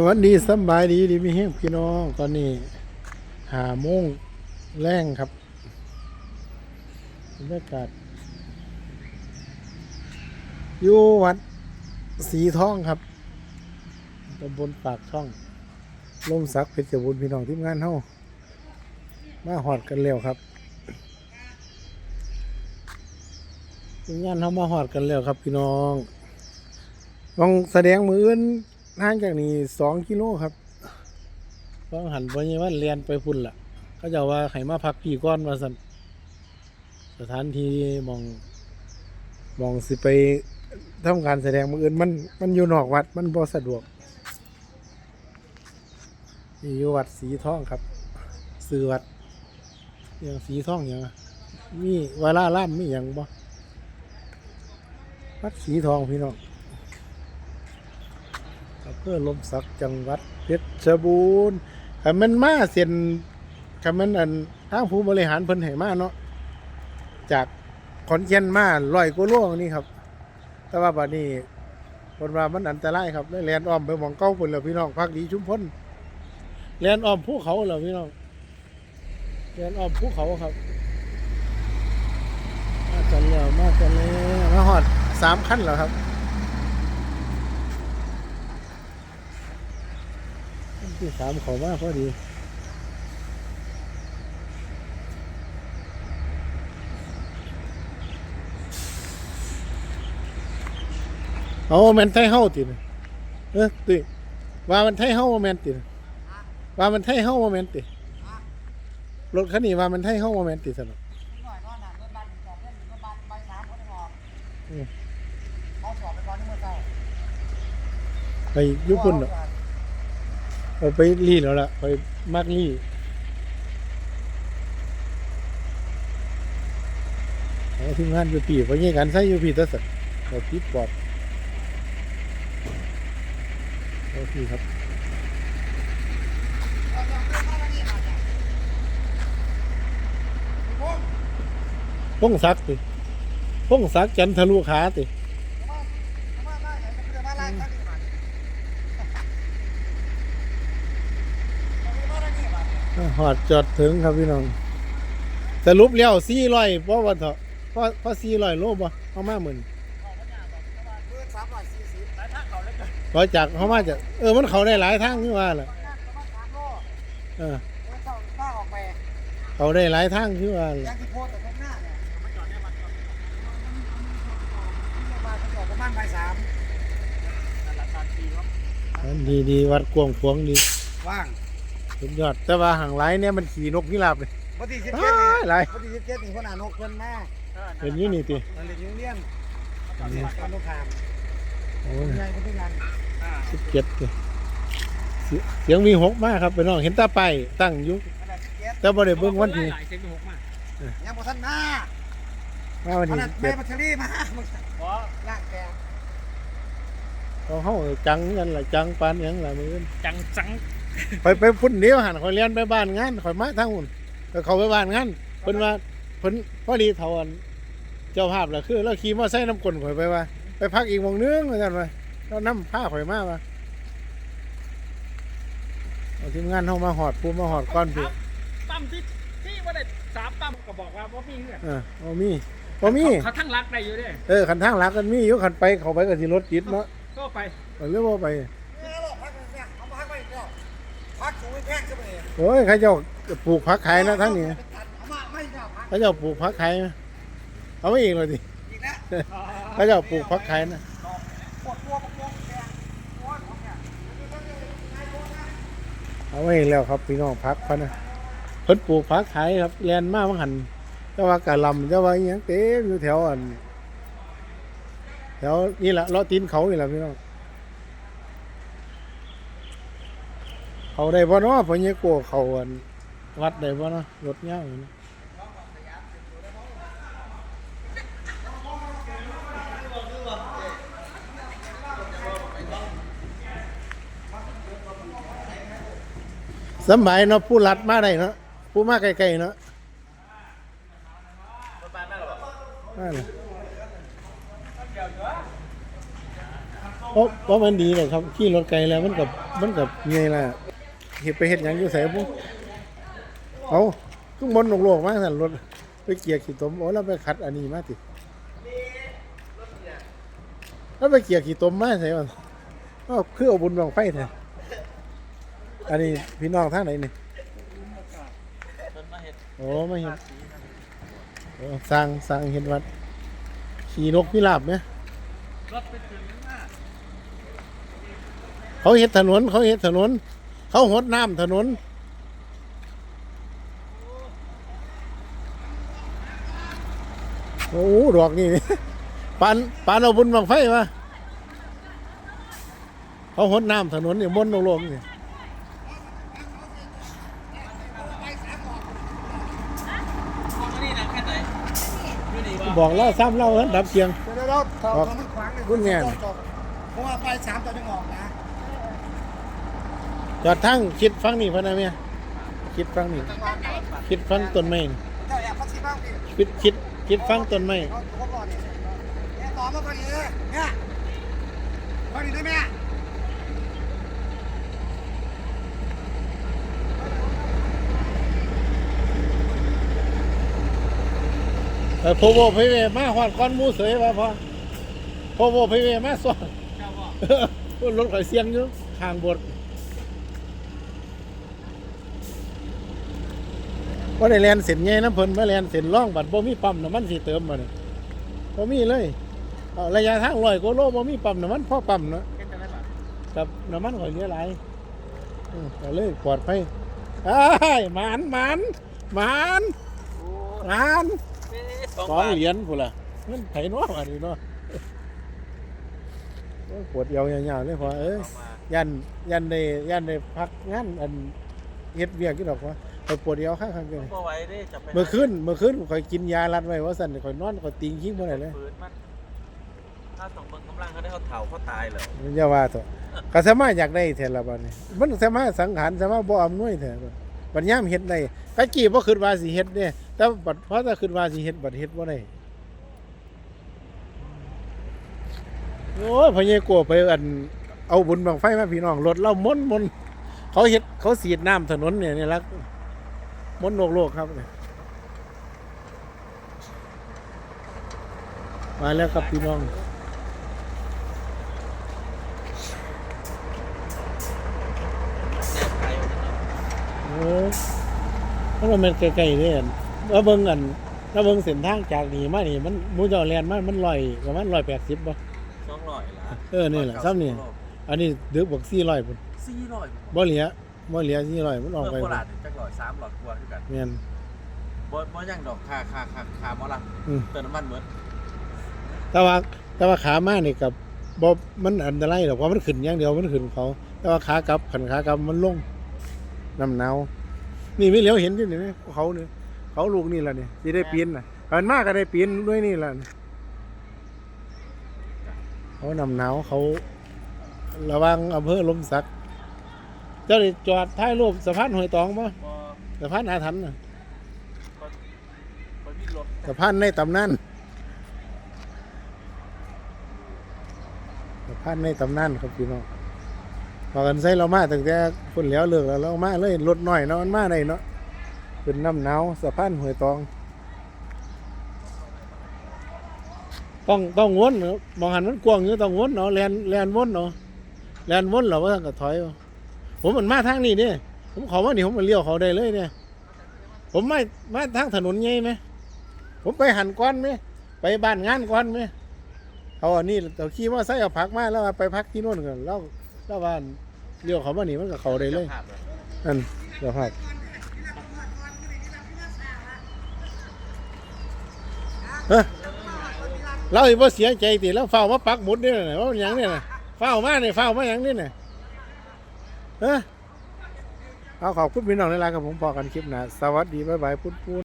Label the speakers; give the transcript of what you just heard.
Speaker 1: สวัสดีสบายดีดีมีเฮงพี่น้อง ตอนนี้หาโมงแรงครับบรรยากาศอยู่วัดสีทองครับตำบลปากช่องลมสักเพชรบุญพี่น้องที่งานเฮามาหอดกันแล้วครับทีมงานเฮามาหอดกันแล้วครับพี่น้องลองแสดงมืออื่น ห่างจากนี้สองกิโลครับต้องหันไปยังว่าเรียนไปพุ่นละเขาจะว่าไขมาพักพี่ก้อนมาสันสถานที่มองมองสิไปทำการแสดงมืออื่นมันมันอยู่นอกวัดมันบ่สะดวกนี่อยู่วัดสีทองครับซื้อวัดอย่างสีทองอย่างมีวาลาล่ามมีอย่างบ่วัดสีทองพี่น้อง อำเภอลมสักจังหวัดเพชรบูรณ์คันแมันมาเส้นคันแมันอันทางผู้บริหารเพิ่นให้มาเนาะจากขอนแก่นมาร้อยกว่าโลนี่ครับ แต่ว่าบัดนี้คนว่ามันอันตรายครับเลยแลนอ้อมไปหมองเก้าพุ่นแล้วพี่น้องพักดีชุมพลแลนอ้อมภูเขาแล้วพี่น้องแลนอ้อมภูเขาครับ มากันแล้วมากันแล้วมาหอดสามขั้นแล้วครับ ที่สามเขามาพอดีเอาแมนไทยเฮาตินะเออติว่ามันไทยเฮาว่าแมนตินะว่ามันไทยเฮาว่าแมนติรถคันนี้ว่ามันไทยเฮาว่าแมนติสนอ
Speaker 2: หน่อยนอนหนักเสนเงินบ้านใบสามเขาได้บอไป
Speaker 1: ยุพุ่นเนาะ เอาไปรีแล้วล่ะไปมากรีเอาทีมงานอยู่ปีเพราะงี้การใช้อยู่ปีตะสัตว์เราปีปอดโอเคครับ
Speaker 2: เอาสอบเงินมาแล้วนี่มาจ้ะผม
Speaker 1: พงศักดิ์ติพงศักดิ์จันทะลุขาติ
Speaker 2: ผมว่าผมว่าได้ไหนผมจะมาไล่ตั้งนี่มาดิเอาไปมาแล้วนี่มาดิ
Speaker 1: หอดจอดถึงครับพี่น้องสรุปแล้วสี่ร้อยเพราะว่าเถอะเพราะเพราะสี่ร้อยโลบ่เอามาหมื่น
Speaker 2: เอากเพราะว่าเงินสามร้อยสี่สิบหลายทางเขาเลยกัน
Speaker 1: ร้อยจากเขามาจากเออมันเขาได้หลายทางที่ว่าแหละ
Speaker 2: ปร
Speaker 1: เออ
Speaker 2: เขาได้
Speaker 1: หลายทางที่ว่าแหละ
Speaker 2: ยังที่โพสต์แต่ข้างหน้าเนี่ยมาจอดเนี่ยมาดีดี
Speaker 1: วัดกวงขวงดี
Speaker 2: ว่าง
Speaker 1: สุดยอด แต่ว่าห่างไรเนี่ยมันขี่นกพิราบเลย
Speaker 2: วันที่สิบ
Speaker 1: อ้
Speaker 2: เจ็ดนี่า
Speaker 1: ยหลาย
Speaker 2: วันที่สิบเจ็ดนี่คนอ่านนกเพิ่นมา
Speaker 1: เป็นอยี่นี่ติ
Speaker 2: มันเรียนยูเนียนจอดวัดกันนกขาม
Speaker 1: โอ้ย
Speaker 2: ใหญ่คนที่งาน
Speaker 1: สิบเจ็ดติเสียเสียงมีหกมากครับไปน้องเห็นตาไปตั้งอยุ
Speaker 2: ขนาดสิบเจ็ด
Speaker 1: แต่บ่ได้เบิ่งวันที่
Speaker 3: หลายเซนหกมาก
Speaker 2: ยังบ่ทันมา
Speaker 1: มาวัน
Speaker 2: ข
Speaker 1: ที่
Speaker 2: นาด
Speaker 1: สิบ
Speaker 2: แม่
Speaker 1: เจ็ด
Speaker 2: พัชรีมามึง
Speaker 3: เพราะ
Speaker 2: ลากแก
Speaker 1: เขาเฮาจังกันล่ะจังปานหยังล่ะมื้ออื่น
Speaker 3: จังจัง
Speaker 1: ไปไปพุ่นเดียวหันข่อยเรียนไปบ้านงานข่อยมาทางหุ่นก็เขาไปบ้านงานเพิ่นว่าเพิ่นพอดีเท่าอันเจ้าภาพล่ะคือเราขี่มอไซค์น้ำกลนข่อยไปว่า ไปพักอีกหมองนึงว่าซั่นว่าเรานำผ้าข่อยมาว่าเอาทีมงานเฮามาหอดปูมาหอดก้อนพี่
Speaker 3: ปั๊มที่ที่ว่าได้สามปั๊มก็บอกว่าว่ามีเงื่อน
Speaker 1: เออบ่มีบ่มี
Speaker 3: เขาทั้งรักได้อยู่เด้
Speaker 1: เออคันทางหลักกันมีอยู่คันไปเข้าไปก็สิรถติดเนาะ
Speaker 3: ก็ไป
Speaker 1: เออเรือบ่ไป
Speaker 2: พักสูงไม่แพงใช่ไหม
Speaker 1: โอ้ยเขาเจ้าปลูกผักขายนะทั้งนี้
Speaker 2: เอามาไม่ได้พัก
Speaker 1: เขาเจ้าปลูกผักขายนะเอาไม่อีกเลยดิ
Speaker 2: อีกแล้ว
Speaker 1: เขาเจ้าปลูกผักขายนะ
Speaker 2: ปวดตัวปวดตัวแกปวดของเนี่ย
Speaker 1: เอาไว้แล้วครับพี่น้องพักพะนะเพิ่นปลูกผักขายครับแลนมาบังหันแต่ว่ากะหลำแต่ว่าอหยังเต็มอยู่แถวอันแถวนี่แหละเลาะตีนเขานี่แหละพี่น้อง เขาได้บ่เนาะพอเนี่ยโกเขาอันวัดได้บ่เนาะรถยาวอยู่นะสำบายเนาะผู้รัดมาได้เนาะผู้มาไกลๆเนาะนั่นเพราะเพราะมันดีเลยครับขี่รถไกลแล้วมันกับมันกับเงล่ะ เห็ดไปเห็ดหยังอยู่ใส่ปุ๊เอาทุกมนต์โลกๆมาสั่นรถไปเกียร์ขี่ตมโอ้แล้วไปขัดอันนี้มาติแล้วไปเกียร์ขี่ตมมาใส่ก่อนอ้าวคือเอาบุญบังไฟแท้อันนี้พี่น้องทางไหนนี่
Speaker 3: เพิ่นมาเฮ็ด
Speaker 1: โอ้ไม่เห็นโอ้สร้างสร้างเห็นวัด ขี่นกพิราบไหมเขาเห็ดถนนเขาเห็ดถนน เขาหดน้ำถนน โอ้โหดอกนี่ปานปานเอาบุญบังไฟมาเขาหดน้ำถนนเนี่ยมนต์ลงๆนี่
Speaker 3: เอามานี่นะแค่ไหนอยู่นี่บ่
Speaker 1: บอกเล่าซ้ำเล่าดับเสียง
Speaker 2: เดี๋ยวเราถอด
Speaker 1: ครับ
Speaker 2: มันขวางเลย
Speaker 1: รุ่นแง่
Speaker 2: เพราะว่าไฟสามตัวจะออกนะ
Speaker 1: จอดทั้งคิดฟังนี่พะนะเมียคิดฟังนี่
Speaker 2: จังหวะไหน
Speaker 1: คิดฟังต้นไม้นี่
Speaker 2: เจ้าอยากพัดซีบ้างพี่
Speaker 1: คิดคิดคิดฟังต้นไม้
Speaker 2: เขาเขาบอกเนี่ยเนี่ยต่อมาก่อนนี่เลยเนี่ยก่อนนี่ได้ไหม
Speaker 1: เออโพโวพเวมาหอดก้อนหมูเสยว่าพอโพโวพเวมาสอน
Speaker 3: เจ้าบ่
Speaker 1: เออรถข่อยเสียงอยู่ข้างบท ว่าได้แลนเส้นใหญ่น้ำเพิ่นมาแลนเส้นร่องบัดบ่มีปั๊มน้ำมันสิเติมมาเนี่ยบ่มีเลยเอาระยะทางร้อยกว่าโลบ่มีปั๊มน้ำมันพอปั๊มเนาะ
Speaker 3: เฮ็ดจังได๋บ่
Speaker 1: กับน้ำมันข่อยเหลือหลายอืมก็เลยปลอดภัยอ้ายหมานหมานหมาน
Speaker 3: โอ้
Speaker 1: หมาน
Speaker 3: เอ๊ะ
Speaker 1: สอง
Speaker 3: บาท
Speaker 1: เหรียญพุ่นล่ะเงินไผเนาะอันนี้เนาะโอ้ยปวดเอวยาวๆเลยพอเอ้ย
Speaker 3: เอามา
Speaker 1: ยันยันได้ยันได้พักงานอันเฮ็ดเวียกอยู่ดอกว่าไปปวดเอวข้างๆกัน
Speaker 3: บ่ไหวเด้จะไป
Speaker 1: เมื่อคืนเมื่อคืนข่อยกินยารัดไว้ว่าสั่นข่อยนอนข่อยติงขี้บ่ได้เลย
Speaker 3: ฝืนมันถ้าต้องเบิ่งกำลังเขาได้เขาเฒ่าเขาตายแล้ว
Speaker 1: มันอย่าว่าเถอะก็สามารถอยากได้แท้ละบัดนี้มันสามารถสังหารสามารถบ่อำนวยแท้บัดบัดยามเฮ็ดได้ตะกี้บ่คิดว่าสิเฮ็ดเด้แต่บัดพอถ้าคิดว่าสิเฮ็ดบัดเฮ็ดบ่ได้โอ้ยพอใหญ่กลัวไปอันเอาบุญบังไฟมาพี่น้องรถเรามนต์มนต์เขาเฮ็ดเขาสีดน้ำถนนเนี่ยนี่ละ มนต์โลกโลกครับเนี่ยมาแล้วครับพี่น้อง
Speaker 3: แนบไกลอยู่นั่นเนาะ
Speaker 1: โอ้เพราะมันใกล้ๆเนี่ยแล้วเบิ่งอันแล้วเบิ่งเส้นทางจากนี่มานี่มันหมูเจอแลนมามันลอยประมาณ180บ่
Speaker 3: 200ล่ะ
Speaker 1: เออนี่แหละซ้ำนี่อันนี้ดึกบอก400พุ่น
Speaker 3: 400
Speaker 1: บ่เหลือ บ่เหลือ400มันออก
Speaker 3: เมื่อ
Speaker 1: ไป
Speaker 3: โคราชนี่จักร้อย3ร้อยกว่าคือกัน
Speaker 1: แม่น
Speaker 3: บ่บ่ยังดอกค่าค่าค่าค่าบ่ล่ะ
Speaker 1: อืม
Speaker 3: เติมน้ำมันหมด
Speaker 1: แต่ว่าแต่ว่าขามานี่กับบ่มันอันตรายหรอกเพราะมันขึ้นอย่างเดียวมันขึ้นเขา แต่ว่าขากลับขันขากลับมันลงน้ำหนาวนี่ไม่เหลียวเห็นอยู่นี่ไหมเขาเนี่ยเขาลูกนี่ล่ะนี่สิได้ปีนน่ะมันมากก็ได้ปีนด้วยนี่ล่ะนี่เขานำหนาวเขา ระวังอำเภอลมสัก เจ้าได้จอดท้ายรูปสะพานหอยตองบ่
Speaker 3: บ่
Speaker 1: สะพานอาถรรพ์น่ะ
Speaker 3: ก็ก็มีรถ
Speaker 1: สะพานในตำนานสะพานในตำนานครับพี่น้องพอกันใส่เรามาตั้งแต่คนแล้วเลิกแล้วเรามาเลยรถน้อยเนาะมันมาได้เนาะเป็นน้ำหนาวสะพานหอยตอง ต้องต้องวนเนาะมองหันมันกว้างอยู่ต้องวนเนาะแลนแลนวนเนาะแลนวนเหรอว่าก็ถอยเอา ผมมันมาทางนี้เนี่ยผมขอมานี่ผมมาเลี้ยวเขาได้เลยเนี่ย ผมไม่มาทางถนนไงไหมผมไปหันก้อนไหมไปบ้านงานก้อนไหมเอาอันนี้เราขี่มอไซค์เอาพักมาแล้วไปพักที่โน่นกันแล้วแล้วบ้านเลี้ยวเขามานี่มันก็เขาได้เลย
Speaker 3: ภาพเลย
Speaker 1: นั่นเดี๋ยวครับเฮ้เราอีกว่าเสียใจติแล้วเฝ้ามาปักหมุดนี่นะว่ามันหยังเนี่ยนะเฝ้ามาเนี่ยเฝ้ามาหยังนี่นะ เฮ้ยเอาขอบคุณพี่น้องในไลน์กับผมพอกันคลิปหนะสวัสดี บ๊ายบายพุทธพุทธ